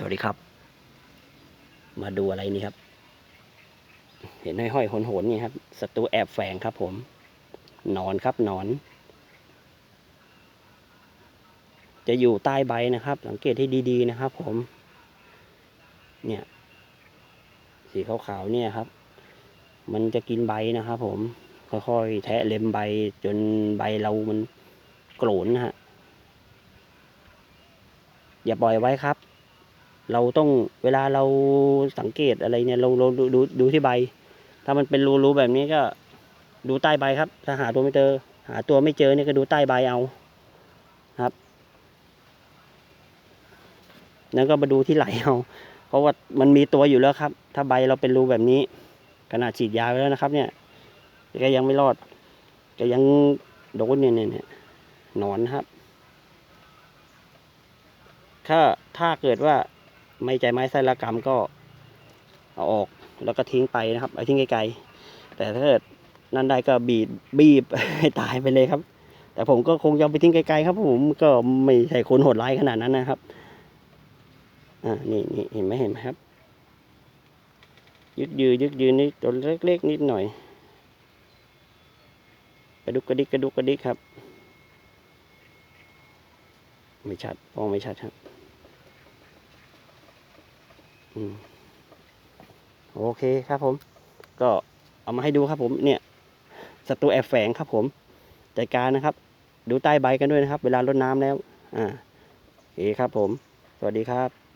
สวัสดีครับ มาดูอะไรนี่ครับ เห็นห้อยๆโหนๆนี่ครับศัตรูแอบแฝงครับ ผมหนอนครับหนอน จะอยู่ใต้ใบนะครับ สังเกตให้ดี ๆ นะครับ ผม เนี่ย สีขาวๆเนี่ยครับ มันจะกินใบนะครับผมค่อยๆแทะเล็มใบจนใบเรามันโกรนนฮะอย่าปล่อยไว้ครับ เราต้องเวลาเราสังเกตอะไรเนี่ยเราเราดูดูดูที่ใบ ถ้ามันเป็นรูๆแบบนี้ก็ดูใต้ใบครับ ถ้าหาตัวไม่เจอ หาตัวไม่เจอเนี่ยก็ดูใต้ใบเอาครับ แล้วก็มาดูที่ไหลเอา เพราะว่ามันมีตัวอยู่แล้วครับ ถ้าใบเราเป็นรูแบบนี้ขนาดฉีดยาไปแล้วนะครับ เนี่ยก็ยังไม่รอดก็ยังโดนเนี่ยเนี่ยเนี่ยหนอนครับ ถ้าถ้าเกิดว่า ไม่ใจไม้ไส้ละกรรมก็เอาออกแล้วก็ทิ้งไปนะครับเอาทิ้งไกลๆแต่ถ้าเกิดนั่นได้ก็บีบบีบให้ตายไปเลยครับ แต่ผมก็คงจะเอาไปทิ้งไกลๆครับผมก็ไม่ใช่คนโหดร้ายขนาดนั้นนะครับอ่านี่นี่เห็นไหมเห็นไหมครับ ยึดยือยึดยืนนี่ตัวเล็กๆนิดหน่อยกระดุกกระดิกกระดุกกระดิกครับ ไม่ชัดมองไม่ชัดครับ โอเคครับผม ก็เอามาให้ดูครับผมเนี่ยศัตรูแอบแฝงครับผมจัดการนะครับ ดูใต้ใบกันด้วยนะครับ เวลารดน้ำแล้ว อ่าโอเคครับผม สวัสดีครับ